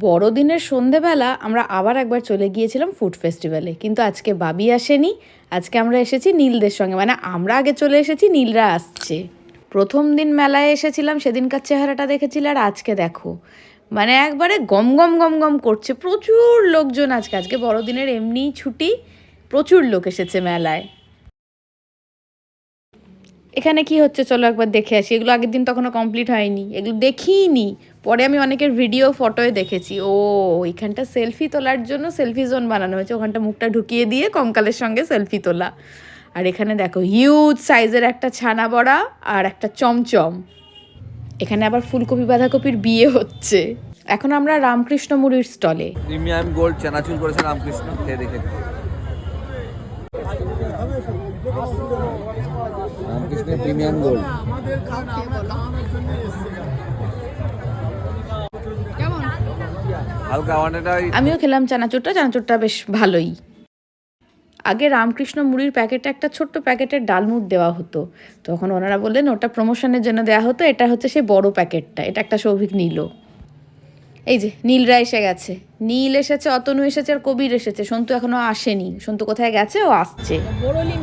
বড়দিনের সন্ধেবেলা আমরা আবার একবার চলে গিয়েছিলাম ফুড ফেস্টিভ্যালে কিন্তু আজকে বাবি আসেনি, আজকে আমরা এসেছি নীলদের সঙ্গে। মানে আমরা আগে চলে এসেছি, নীলরা আসছে। প্রথম দিন মেলায় এসেছিলাম, সেদিনকার চেহারাটা দেখেছিলে, আর আজকে দেখো। মানে একবারে গম গম গম গম করছে, প্রচুর লোকজন আজকে। আজকে বড়দিনের এমনিই ছুটি, প্রচুর লোক এসেছে মেলায়। এখানে কি হচ্ছে চলো একবার দেখে আসি। এগুলো আগের দিন তখনও কমপ্লিট হয়নি। এগুলো দেখিনি। পরে আমি অনেকের ভিডিও ফটোয় দেখেছি। ও এখানটা সেলফি তোলার জন্য সেলফি জোন বানানো হয়েছে। ওখানটা মুখটা ঢুকিয়ে দিয়ে কঙ্কালের সঙ্গে সেলফি তোলা। আর এখানে দেখো হিউজ সাইজের একটা ছানা বড়া আর একটা চমচম। এখানে আবার ফুলকপি, বাঁধাকপির বিয়ে হচ্ছে। এখন আমরা রামকৃষ্ণ মুড়ির স্টলে রামকৃষ্ণ রামকৃষ্ণের প্রিমিয়াম গোল্ড। আমিও খেলাম চানাচুরটা চানাচুরটা বেশ ভালোই। আগে রামকৃষ্ণ মুড়ির প্যাকেটে একটা ছোট্ট প্যাকেটের ডালমুট দেওয়া হতো। তখন ওনারা বললেন ওটা প্রমোশনের জন্য দেওয়া হতো এটা হচ্ছে সেই বড় প্যাকেটটা এটা একটা সৌভিক নিল। এই যে নীলরা এসে গেছে। নীল এসেছে অতনু এসেছে আর কবির এসেছে। সন্তু এখনও আসেনি। সন্তু কোথায় গেছে? ও আসছে।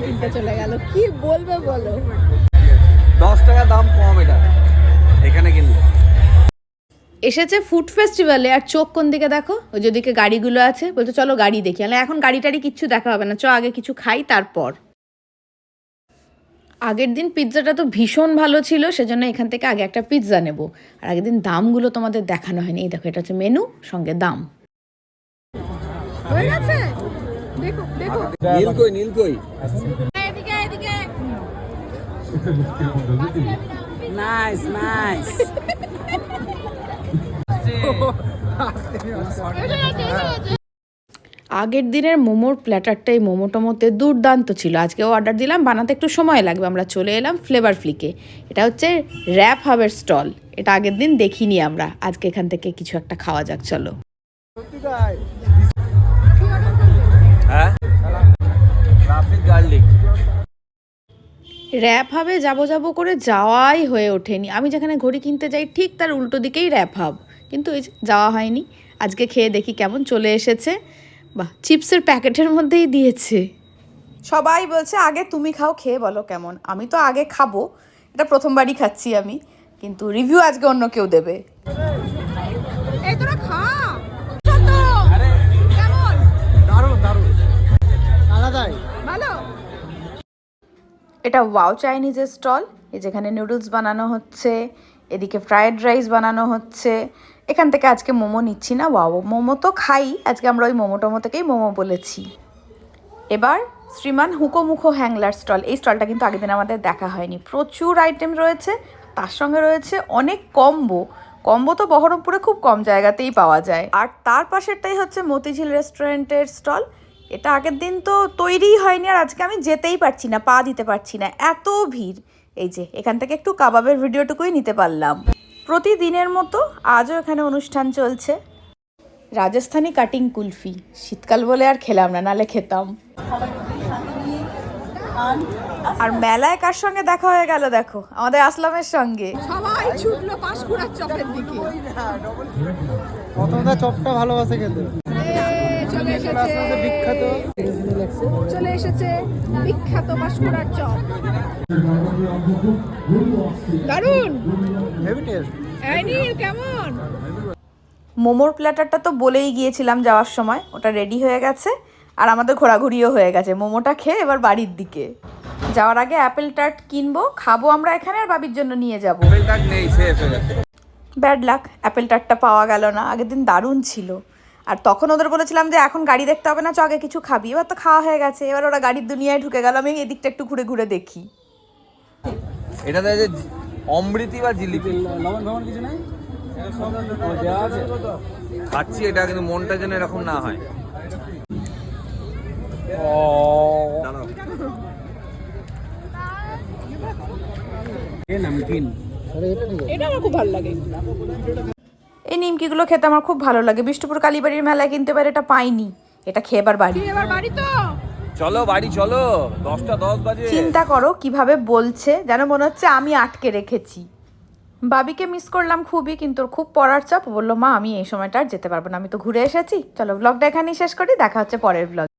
কিনতে চলে গেল। কি বলবে বলো? দশ টাকা দাম কম এটা। এখানে কিনলে। এসেছে ফুড ফেস্টিভ্যালে। আর চোখ কোন দিকে দেখো? ওই যেদিকে গাড়িগুলো আছে। বলতো চলো গাড়ি দেখি। এখন গাড়ি টাড়ি কিচ্ছু দেখা হবে না। চ আগে কিছু খাই তারপর। আগের দিন পিৎজাটা তো ভীষণ ভালো ছিল সেজন্য এখান থেকে আগে একটা পিৎজা নেব। আর আগের দিন দামগুলো তোমাদের দেখানো হয়নি। এই দেখো এটা হচ্ছে মেনু সঙ্গে দাম। হয়ে গেছে? দেখো দেখো। নীল কই নীল কই এদিকে এদিকে নাইস নাইস আগের দিনের মোমোর প্ল্যাটারটাই মোমো টোমোতে দুর্দান্ত ছিল। আজকেও অর্ডার দিলাম বানাতে একটু সময় লাগবে। আমরা চলে এলাম ফ্লেভার ফ্লিকে এটা হচ্ছে র্যাপ হাবের স্টল এটা আগের দিন দেখিনি আমরা। আজকে এখান থেকে কিছু একটা খাওয়া যাক চলো। গার্লিক র্যাপ হাবে যাব যাব করে যাওয়াই হয়ে ওঠেনি। আমি যেখানে ঘড়ি কিনতে যাই ঠিক তার উল্টো দিকেই র্যাপ হাব কিন্তু এই যাওয়া হয়নি। আজকে খেয়ে দেখি কেমন চলে এসেছে। বাহ চিপসের প্যাকেটের মধ্যেই দিয়েছে। সবাই বলছে আগে তুমি খাও খেয়ে বলো কেমন। আমি তো আগে খাব এটা প্রথমবারই খাচ্ছি আমি কিন্তু রিভিউ আজকে অন্য কেউ দেবে। এই তোরা খা। ছোট কেমন? দারুণ দারুণ। এটা ওয়াও চাইনিজের স্টল এই যেখানে নুডলস বানানো হচ্ছে এদিকে ফ্রায়েড রাইস বানানো হচ্ছে এখান থেকে আজকে মোমো নিচ্ছি না, ওয়াও, মোমো তো খাই, আজকে আমরা ওই মোমো টোমো থেকেই মোমো বলেছি। এবার শ্রীমান হুকোমুখো হ্যাংলার স্টল, এই স্টলটা কিন্তু আগের দিন আমাদের দেখা হয়নি। প্রচুর আইটেম রয়েছে, তার সঙ্গে রয়েছে অনেক কম্বো। কম্বো তো বহরমপুরে খুব কম জায়গাতেই পাওয়া যায়। আর তার পাশেরটাই হচ্ছে মতিঝিল রেস্টুরেন্টের স্টল। এটা আগের দিন তো তৈরিই হয়নি, আর আজকে আমি যেতেই পারছি না, পা দিতে পারছি না, এত ভিড়। এই যে, এখান থেকে একটু কাবাবের ভিডিওটুকুই নিতে পারলাম। প্রতিদিনের মতো আজও এখানে অনুষ্ঠান চলছে। রাজস্থানি কাটিং কুলফি। শীতকাল বলে আর খেলাম না নালে খেতাম। আর মেলায় কার সঙ্গে দেখা হয়ে গেল দেখো? আমাদের আসলামের সঙ্গে। সবাই ছুটলো পাঁশকুড়ার চপের দিকে। প্রথমটা চপটা ভালোবাসে খেতে। চলে এসেছে বিখ্যাত চলে এসেছে বিখ্যাত পাঁশকুড়ার চপ দারুণ কেমন? মোমোর প্ল্যাটারটা তো বলেই গিয়েছিলাম যাওয়ার সময়। ওটা রেডি হয়ে গেছে আর আমাদের ঘোরাঘুরিও হয়ে গেছে। মোমোটা খেয়ে এবার বাড়ির দিকে। যাওয়ার আগে অ্যাপেল টার্ট কিনবো খাব আমরা এখানে আর বাবির জন্য নিয়ে যাব। ব্যাড লাক অ্যাপেল টার্টটা পাওয়া গেল না। আগের দিন দারুণ ছিল। আর তখন ওদের বলেছিলাম যে এখন গাড়ি দেখতে হবে না চ আগে কিছু খাবি। এবার তো খাওয়া হয়ে গেছে। এবার ওরা গাড়ির দুনিয়ায় ঢুকে গেল। আমি এদিকটা একটু ঘুরে ঘুরে দেখি। এটাতে যে অমৃতি বা জিলিপি। লবণ লবণ কিছু নাই? খাচ্ছি এটা কিন্তু মনটা যেন এরকম না হয়। দাঁড়াও। এটা আমার খুব ভালো লাগে। নিমকিগুলো খেতে আমার খুব ভালো লাগে। বিষ্ণুপুর কালীবাড়ির মেলায় কিন্তু এবার এটা পাইনি। এটা খেয়ে এবার বাড়ি। এবার বাড়ি তো। চলো বাড়ি চলো। দশটা দশ বাজে। চিন্তা করো কীভাবে বলছে যেন মনে হচ্ছে আমি আটকে রেখেছি। বাবিকে মিস করলাম খুবই কিন্তু ওর খুব পড়ার চাপ। বলল মা আমি এই সময়টা আর যেতে পারব না। আমি তো ঘুরে এসেছি। চলো ব্লগটা এখানেই শেষ করি। দেখা হচ্ছে পরের ব্লগ